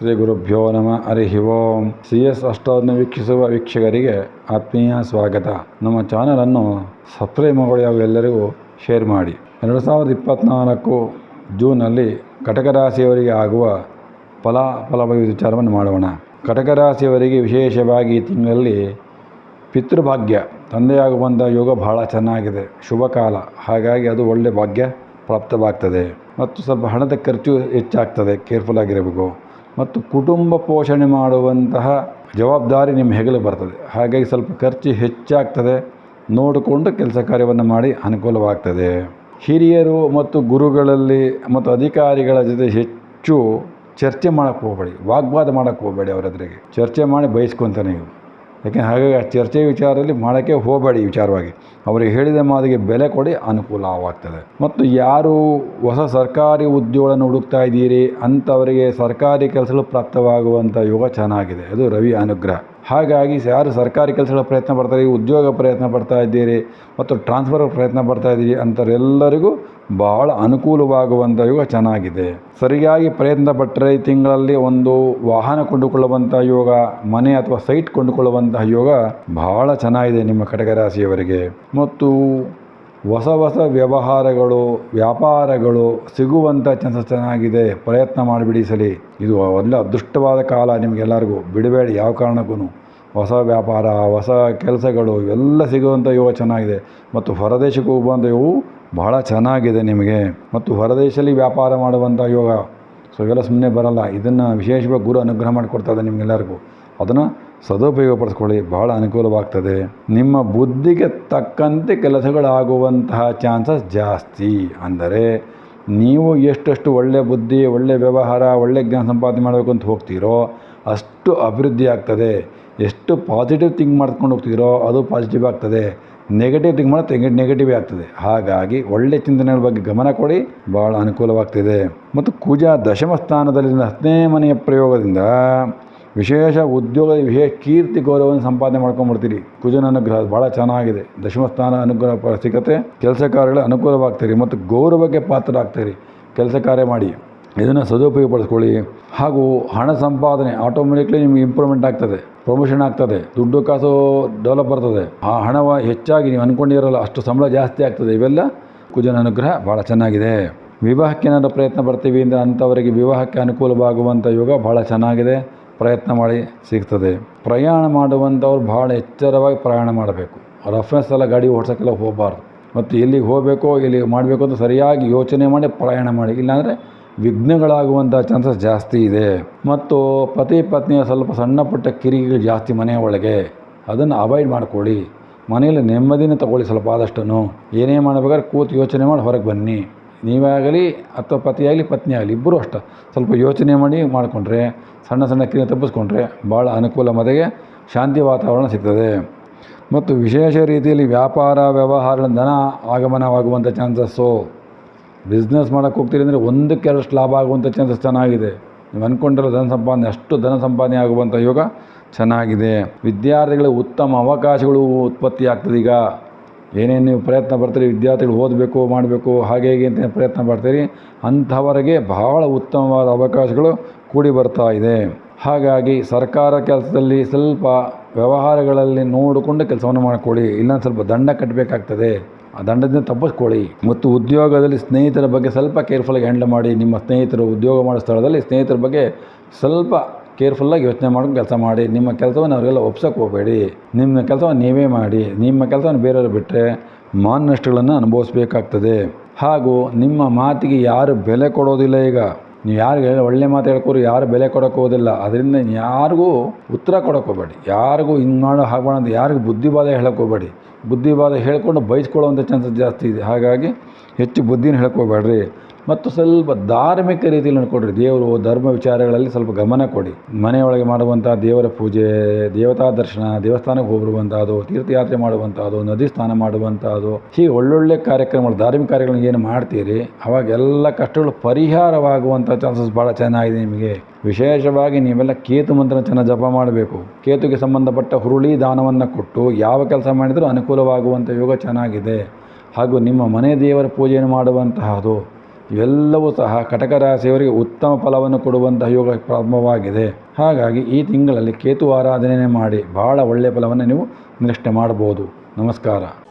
ಶ್ರೀ ಗುರುಭ್ಯೋ ನಮ ಹರಿ ಓಂ. C S ಅಷ್ಟವನ್ನು ವೀಕ್ಷಿಸುವ ವೀಕ್ಷಕರಿಗೆ ಆತ್ಮೀಯ ಸ್ವಾಗತ. ನಮ್ಮ ಚಾನಲನ್ನು ಸಬ್ಸ್ಕ್ರೈಬ್ ಎಲ್ಲರಿಗೂ ಶೇರ್ ಮಾಡಿ. ಎರಡು ಸಾವಿರದ ಇಪ್ಪತ್ತ್ನಾಲ್ಕು ಜೂನಲ್ಲಿ ಕಟಕ ರಾಶಿಯವರಿಗೆ ಆಗುವ ಫಲಾಫಲ ವಿಚಾರವನ್ನು ಮಾಡೋಣ. ಕಟಕ ರಾಶಿಯವರಿಗೆ ವಿಶೇಷವಾಗಿ ಈ ತಿಂಗಳಲ್ಲಿ ಪಿತೃಭಾಗ್ಯ. ತಂದೆಯಾಗುವಂಥ ಯೋಗ ಬಹಳ ಚೆನ್ನಾಗಿದೆ. ಶುಭ ಕಾಲ. ಹಾಗಾಗಿ ಅದು ಒಳ್ಳೆಯ ಭಾಗ್ಯ ಪ್ರಾಪ್ತವಾಗ್ತದೆ. ಮತ್ತು ಸ್ವಲ್ಪ ಹಣದ ಖರ್ಚು ಹೆಚ್ಚಾಗ್ತದೆ. ಕೇರ್ಫುಲ್ ಆಗಿರಬೇಕು. ಮತ್ತು ಕುಟುಂಬ ಪೋಷಣೆ ಮಾಡುವಂತಹ ಜವಾಬ್ದಾರಿ ನಿಮ್ಮ ಹೆಗಲು ಬರ್ತದೆ. ಹಾಗಾಗಿ ಸ್ವಲ್ಪ ಖರ್ಚು ಹೆಚ್ಚಾಗ್ತದೆ. ನೋಡಿಕೊಂಡು ಕೆಲಸ ಕಾರ್ಯವನ್ನು ಮಾಡಿ ಅನುಕೂಲವಾಗ್ತದೆ. ಹಿರಿಯರು ಮತ್ತು ಗುರುಗಳಲ್ಲಿ ಮತ್ತು ಅಧಿಕಾರಿಗಳ ಜೊತೆ ಹೆಚ್ಚು ಚರ್ಚೆ ಮಾಡೋಕ್ಕೆ ಹೋಗಬೇಡಿ. ವಾಗ್ವಾದ ಮಾಡೋಕ್ಕೆ ಹೋಗಬೇಡಿ ಅವರೆದುರಿಗೆ ಚರ್ಚೆ ಮಾಡಿ ಬಯಸ್ಕೊತಾನೆ ನೀವು ಯಾಕೆ ಹಾಗಾಗಿ ಆ ಚರ್ಚೆ ವಿಚಾರದಲ್ಲಿ ಮಾಡೋಕ್ಕೆ ಹೋಗಬೇಡಿ ವಿಚಾರವಾಗಿ. ಅವರಿಗೆ ಹೇಳಿದ ಮಾತಿಗೆ ಬೆಲೆ ಕೊಡಿ, ಅನುಕೂಲವಾಗ್ತದೆ. ಮತ್ತು ಯಾರು ಹೊಸ ಸರ್ಕಾರಿ ಉದ್ಯೋಗಗಳನ್ನು ಹುಡುಕ್ತಾ ಇದ್ದೀರಿ, ಅಂಥವರಿಗೆ ಸರ್ಕಾರಿ ಕೆಲಸಗಳು ಪ್ರಾಪ್ತವಾಗುವಂಥ ಯೋಗ ಚೆನ್ನಾಗಿದೆ ಅದು ರವಿ ಅನುಗ್ರಹ. ಹಾಗಾಗಿ ಯಾರು ಸರ್ಕಾರಿ ಕೆಲಸಗಳ ಪ್ರಯತ್ನ ಪಡ್ತಾರೆ ಉದ್ಯೋಗ ಪ್ರಯತ್ನ ಪಡ್ತಾ ಇದ್ದೀರಿ ಮತ್ತು ಟ್ರಾನ್ಸ್ಫರ್ ಪ್ರಯತ್ನ ಪಡ್ತಾ ಇದ್ದೀರಿ ಅಂಥವರೆಲ್ಲರಿಗೂ ಬಹಳ ಅನುಕೂಲವಾಗುವಂಥ ಯೋಗ ಚೆನ್ನಾಗಿದೆ. ಸರಿಯಾಗಿ ಪ್ರಯತ್ನ ಪಟ್ಟರೆ ತಿಂಗಳಲ್ಲಿ ಒಂದು ವಾಹನ ಕೊಂಡುಕೊಳ್ಳುವಂಥ ಯೋಗ, ಮನೆ ಅಥವಾ ಸೈಟ್ ಕೊಂಡುಕೊಳ್ಳುವಂತಹ ಯೋಗ ಬಹಳ ಚೆನ್ನಾಗಿದೆ ನಿಮ್ಮ ಕಟಕ ರಾಶಿಯವರಿಗೆ ಮತ್ತು ಹೊಸ ಹೊಸ ವ್ಯವಹಾರಗಳು, ವ್ಯಾಪಾರಗಳು ಸಿಗುವಂಥ ಚಾನ್ಸಸ್ ಚೆನ್ನಾಗಿದೆ. ಪ್ರಯತ್ನ ಮಾಡಿಬಿಡಿ ಸಲಿ. ಇದು ಒಳ್ಳೆ ಅದೃಷ್ಟವಾದ ಕಾಲ ನಿಮಗೆಲ್ಲರಿಗೂ. ಬಿಡಬೇಡಿ ಯಾವ ಕಾರಣಕ್ಕೂ ಹೊಸ ವ್ಯಾಪಾರ, ಹೊಸ ಕೆಲಸಗಳು ಇವೆಲ್ಲ ಸಿಗುವಂಥ ಯೋಗ ಚೆನ್ನಾಗಿದೆ. ಮತ್ತು ಹೊರದೇಶಕ್ಕೆ ಹೋಗುವಂಥ ಯೋಗವು ಬಹಳ ಚೆನ್ನಾಗಿದೆ ನಿಮಗೆ. ಮತ್ತು ಹೊರದೇಶದಲ್ಲಿ ವ್ಯಾಪಾರ ಮಾಡುವಂಥ ಯೋಗ. ಸೊ ಇವೆಲ್ಲ ಸುಮ್ಮನೆ ಬರಲ್ಲ. ಇದನ್ನು ವಿಶೇಷವಾಗಿ ಗುರು ಅನುಗ್ರಹ ಮಾಡಿಕೊಡ್ತದೆ ನಿಮಗೆಲ್ಲರಿಗೂ. ಅದನ್ನು ಸದುಪಯೋಗಪಡಿಸ್ಕೊಳ್ಳಿ. ಬಹಳ ಅನುಕೂಲವಾಗ್ತದೆ. ನಿಮ್ಮ ಬುದ್ಧಿಗೆ ತಕ್ಕಂತೆ ಕೆಲಸಗಳಾಗುವಂತಹ ಚಾನ್ಸಸ್ ಜಾಸ್ತಿ. ಅಂದರೆ ನೀವು ಎಷ್ಟೆಷ್ಟು ಒಳ್ಳೆಯ ಬುದ್ಧಿ ಒಳ್ಳೆಯ ವ್ಯವಹಾರ ಒಳ್ಳೆಯ ಜ್ಞಾನ ಸಂಪಾದನೆ ಮಾಡಬೇಕು ಅಂತ ಹೋಗ್ತೀರೋ ಅಷ್ಟು ಅಭಿವೃದ್ಧಿ ಆಗ್ತದೆ. ಎಷ್ಟು ಪಾಸಿಟಿವ್ ಥಿಂಕ್ ಮಾಡ್ಕೊಂಡು ಹೋಗ್ತೀರೋ ಅದು ಪಾಸಿಟಿವ್ ಆಗ್ತದೆ. ನೆಗೆಟಿವ್ ಥಿಂಕ್ ಮಾಡಿದ್ರೆ ನೆಗೆಟಿವೇ ಆಗ್ತದೆ. ಹಾಗಾಗಿ ಒಳ್ಳೆಯ ಚಿಂತನೆಗಳ ಬಗ್ಗೆ ಗಮನ ಕೊಡಿ. ಭಾಳ ಅನುಕೂಲವಾಗ್ತಿದೆ. ಮತ್ತು ಕುಜ ದಶಮ ಸ್ಥಾನದಲ್ಲಿನ ಹತ್ತನೇ ಮನೆಯ ಪ್ರಯೋಗದಿಂದ ವಿಶೇಷ ಉದ್ಯೋಗ, ವಿಶೇಷ ಕೀರ್ತಿ, ಗೌರವವನ್ನು ಸಂಪಾದನೆ ಮಾಡ್ಕೊಂಡ್ಬಿಡ್ತೀರಿ. ಕುಜನ ಅನುಗ್ರಹ ಭಾಳ ಚೆನ್ನಾಗಿದೆ. ದಶಮ ಸ್ಥಾನ ಅನುಗ್ರಹ ಸಿಗತ್ತೆ ಕೆಲಸ ಕಾರ್ಯಗಳು ಅನುಕೂಲವಾಗ್ತೀರಿ ಮತ್ತು ಗೌರವಕ್ಕೆ ಪಾತ್ರರಾಗ್ತೀರಿ ಕೆಲಸ ಕಾರ್ಯ ಮಾಡಿ. ಇದನ್ನು ಸದುಪಯೋಗಪಡಿಸ್ಕೊಳ್ಳಿ. ಹಾಗೂ ಹಣ ಸಂಪಾದನೆ ಆಟೋಮೆಟಿಕ್ಲಿ ನಿಮಗೆ ಇಂಪ್ರೂವ್ಮೆಂಟ್ ಆಗ್ತದೆ. ಪ್ರಮೋಷನ್ ಆಗ್ತದೆ. ದುಡ್ಡು ಕಾಸು ಡೆವಲಪ್ ಬರ್ತದೆ. ಆ ಹಣ ಹೆಚ್ಚಾಗಿ ನೀವು ಅಂದ್ಕೊಂಡಿರಲ್ಲ ಅಷ್ಟು ಸಂಬಳ ಜಾಸ್ತಿ ಆಗ್ತದೆ. ಇವೆಲ್ಲ ಕುಜನ ಅನುಗ್ರಹ ಭಾಳ ಚೆನ್ನಾಗಿದೆ. ವಿವಾಹಕ್ಕೆ ಏನಾದರೂ ಪ್ರಯತ್ನ ಬರ್ತೀವಿ ಅಂದರೆ ಅಂಥವರಿಗೆ ವಿವಾಹಕ್ಕೆ ಅನುಕೂಲವಾಗುವಂಥ ಯೋಗ ಭಾಳ ಚೆನ್ನಾಗಿದೆ. ಪ್ರಯತ್ನ ಮಾಡಿ ಸಿಗ್ತದೆ. ಪ್ರಯಾಣ ಮಾಡುವಂಥವ್ರು ಭಾಳ ಎಚ್ಚರವಾಗಿ ಪ್ರಯಾಣ ಮಾಡಬೇಕು. ರಫ್ನೆಸ್ ಎಲ್ಲ ಗಾಡಿ ಓಡ್ಸೋಕ್ಕೆಲ್ಲ ಹೋಗಬಾರ್ದು. ಮತ್ತು ಎಲ್ಲಿಗೆ ಹೋಗಬೇಕೋ, ಎಲ್ಲಿಗೆ ಮಾಡಬೇಕು ಅಂತ ಸರಿಯಾಗಿ ಯೋಚನೆ ಮಾಡಿ ಪ್ರಯಾಣ ಮಾಡಿ. ಇಲ್ಲಾಂದರೆ ವಿಘ್ನಗಳಾಗುವಂಥ ಚಾನ್ಸಸ್ ಜಾಸ್ತಿ ಇದೆ. ಮತ್ತು ಪತಿ ಪತ್ನಿಯ ಸ್ವಲ್ಪ ಸಣ್ಣ ಪುಟ್ಟ ಕಿರಿಕಿಗಳು ಜಾಸ್ತಿ ಮನೆಯ ಒಳಗೆ. ಅದನ್ನು ಅವಾಯ್ಡ್ ಮಾಡಿಕೊಳ್ಳಿ. ಮನೆಯಲ್ಲಿ ನೆಮ್ಮದಿನ ತಗೊಳ್ಳಿ ಸ್ವಲ್ಪ ಆದಷ್ಟು ಏನೇ ಮಾಡಬೇಕಾದ್ರೆ ಕೂತು ಯೋಚನೆ ಮಾಡಿ ಹೊರಗೆ ಬನ್ನಿ. ನೀವೇ ಆಗಲಿ ಅಥವಾ ಪತಿಯಾಗಲಿ ಪತ್ನಿ ಆಗಲಿ, ಇಬ್ಬರು ಅಷ್ಟೇ. ಸ್ವಲ್ಪ ಯೋಚನೆ ಮಾಡಿ ಮಾಡಿಕೊಂಡ್ರೆ, ಸಣ್ಣ ಸಣ್ಣ ಕ್ರಿಯೆ ತಪ್ಪಿಸ್ಕೊಂಡ್ರೆ ಭಾಳ ಅನುಕೂಲ ಮತೆಗೆ ಶಾಂತಿ ವಾತಾವರಣ ಸಿಗ್ತದೆ. ಮತ್ತು ವಿಶೇಷ ರೀತಿಯಲ್ಲಿ ವ್ಯಾಪಾರ ವ್ಯವಹಾರಗಳ ಧನ ಆಗಮನವಾಗುವಂಥ ಚಾನ್ಸಸ್ಸು ಬಿಸ್ನೆಸ್ ಮಾಡೋಕ್ಕೆ ಹೋಗ್ತೀರಿ ಅಂದರೆ ಒಂದಕ್ಕೆ ಎರಡಷ್ಟು ಲಾಭ ಆಗುವಂಥ ಚಾನ್ಸಸ್ ಚೆನ್ನಾಗಿದೆ. ನೀವು ಅಂದ್ಕೊಂಡಿರೋ ಧನ ಸಂಪಾದನೆ, ಅಷ್ಟು ಧನ ಸಂಪಾದನೆ ಆಗುವಂಥ ಯೋಗ ಚೆನ್ನಾಗಿದೆ. ವಿದ್ಯಾರ್ಥಿಗಳಿಗೆ ಉತ್ತಮ ಅವಕಾಶಗಳು ಉತ್ಪತ್ತಿ ಆಗ್ತದೆ ಈಗ. ಏನೇನು ನೀವು ಪ್ರಯತ್ನ ಪಡ್ತೀರಿ, ವಿದ್ಯಾರ್ಥಿಗಳು ಓದಬೇಕು, ಮಾಡಬೇಕು, ಹಾಗೆ ಹೀಗೆ ಅಂತ ಪ್ರಯತ್ನ ಪಡ್ತೀರಿ, ಅಂಥವರಿಗೆ ಬಹಳ ಉತ್ತಮವಾದ ಅವಕಾಶಗಳು ಕೂಡಿ ಬರ್ತಾ ಇದೆ. ಹಾಗಾಗಿ ಸರ್ಕಾರ ಕೆಲಸದಲ್ಲಿ ಸ್ವಲ್ಪ ವ್ಯವಹಾರಗಳಲ್ಲಿ ನೋಡಿಕೊಂಡು ಕೆಲಸವನ್ನು ಮಾಡಿಕೊಳ್ಳಿ. ಇಲ್ಲ ಸ್ವಲ್ಪ ದಂಡ ಕಟ್ಟಬೇಕಾಗ್ತದೆ ಆ ದಂಡದಿಂದ ತಪ್ಪಿಸ್ಕೊಳ್ಳಿ. ಮತ್ತು ಉದ್ಯೋಗದಲ್ಲಿ ಸ್ನೇಹಿತರ ಬಗ್ಗೆ ಸ್ವಲ್ಪ ಕೇರ್ಫುಲ್ಲಾಗಿ ಹ್ಯಾಂಡಲ್ ಮಾಡಿ. ನಿಮ್ಮ ಸ್ನೇಹಿತರು ಉದ್ಯೋಗ ಮಾಡೋ ಸ್ಥಳದಲ್ಲಿ ಸ್ನೇಹಿತರ ಬಗ್ಗೆ ಸ್ವಲ್ಪ ಕೇರ್ಫುಲ್ಲಾಗಿ ಯೋಚನೆ ಮಾಡ್ಕೊಂಡು ಕೆಲಸ ಮಾಡಿ, ನಿಮ್ಮ ಕೆಲಸವನ್ನು ಅವರಿಗೆಲ್ಲ ಒಪ್ಸೋಕೆ ಹೋಗಬೇಡಿ. ನಿಮ್ಮ ಕೆಲಸವನ್ನು ನೀವೇ ಮಾಡಿ, ನಿಮ್ಮ ಕೆಲಸವನ್ನು ಬೇರೆಯವರು ಬಿಟ್ಟರೆ ಮಾನ ನಷ್ಟಗಳನ್ನು ಅನುಭವಿಸ್ಬೇಕಾಗ್ತದೆ. ಹಾಗೂ ನಿಮ್ಮ ಮಾತಿಗೆ ಯಾರು ಬೆಲೆ ಕೊಡೋದಿಲ್ಲ ಈಗ. ನೀವು ಯಾರಿಗೆ ಒಳ್ಳೆ ಮಾತು ಹೇಳ್ಕೊರು ಯಾರು ಬೆಲೆ ಕೊಡೋಕೆ ಹೋಗೋದಿಲ್ಲ. ಅದರಿಂದ ಯಾರಿಗೂ ಉತ್ತರ ಕೊಡೋಕೆ ಹೋಗಬೇಡಿ. ಯಾರಿಗೂ ಹಿಂಗೆ ಮಾಡೋ ಹಾಗೆ ಅಂತ ಯಾರಿಗೂ ಬುದ್ಧಿವಾದ ಹೇಳೋಕೆ ಹೋಗಬೇಡಿ. ಬುದ್ಧಿವಾದ ಹೇಳ್ಕೊಂಡು ಬಯಸ್ಕೊಳ್ಳೋವಂಥ ಚಾನ್ಸಸ್ ಜಾಸ್ತಿ ಇದೆ. ಹಾಗಾಗಿ ಹೆಚ್ಚು ಬುದ್ಧಿನ ಹೇಳಕ್ಕೆ ಹೋಗಬೇಡ್ರಿ ಮತ್ತು ಸ್ವಲ್ಪ ಧಾರ್ಮಿಕ ರೀತಿಯಲ್ಲಿ ಕೊಡಿರಿ ದೇವರು ಧರ್ಮ ವಿಚಾರಗಳಲ್ಲಿ ಸ್ವಲ್ಪ ಗಮನ ಕೊಡಿ. ಮನೆಯೊಳಗೆ ಮಾಡುವಂಥ ದೇವರ ಪೂಜೆ, ದೇವತಾ ದರ್ಶನ, ದೇವಸ್ಥಾನಕ್ಕೆ ಹೋಗಿರುವಂಥದ್ದು ತೀರ್ಥಯಾತ್ರೆ ಮಾಡುವಂಥದ್ದು ನದಿ ಸ್ನಾನ ಮಾಡುವಂಥದ್ದು ಹೀಗೆ ಒಳ್ಳೊಳ್ಳೆ ಕಾರ್ಯಕ್ರಮಗಳು, ಧಾರ್ಮಿಕ ಕಾರ್ಯಗಳನ್ನ ಏನು ಮಾಡ್ತೀರಿ? ಅವಾಗ ಎಲ್ಲ ಕಷ್ಟಗಳು ಪರಿಹಾರವಾಗುವಂಥ ಚಾನ್ಸಸ್ ಭಾಳ ಚೆನ್ನಾಗಿದೆ ನಿಮಗೆ. ವಿಶೇಷವಾಗಿ ನೀವೆಲ್ಲ ಕೇತು ಮಂತ್ರ ಚೆನ್ನಾಗಿ ಜಪ ಮಾಡಬೇಕು. ಕೇತುಗೆ ಸಂಬಂಧಪಟ್ಟ ಹುರುಳಿ ದಾನವನ್ನು ಕೊಟ್ಟು ಯಾವ ಕೆಲಸ ಮಾಡಿದರೂ ಅನುಕೂಲವಾಗುವಂಥ ಯೋಗ ಚೆನ್ನಾಗಿದೆ. ಹಾಗೂ ನಿಮ್ಮ ಮನೆ ದೇವರ ಪೂಜೆಯನ್ನು ಮಾಡುವಂತಹದ್ದು ಇವೆಲ್ಲವೂ ಸಹ ಕಟಕ ರಾಶಿಯವರಿಗೆ ಉತ್ತಮ ಫಲವನ್ನು ಕೊಡುವಂತಹ ಯೋಗ ಪ್ರಾರಂಭವಾಗಿದೆ. ಹಾಗಾಗಿ ಈ ತಿಂಗಳಲ್ಲಿ ಕೇತು ಆರಾಧನೆ ಮಾಡಿ ಭಾಳ ಒಳ್ಳೆಯ ಫಲವನ್ನು ನೀವು ನಿರೀಕ್ಷೆ ಮಾಡಬಹುದು. ನಮಸ್ಕಾರ.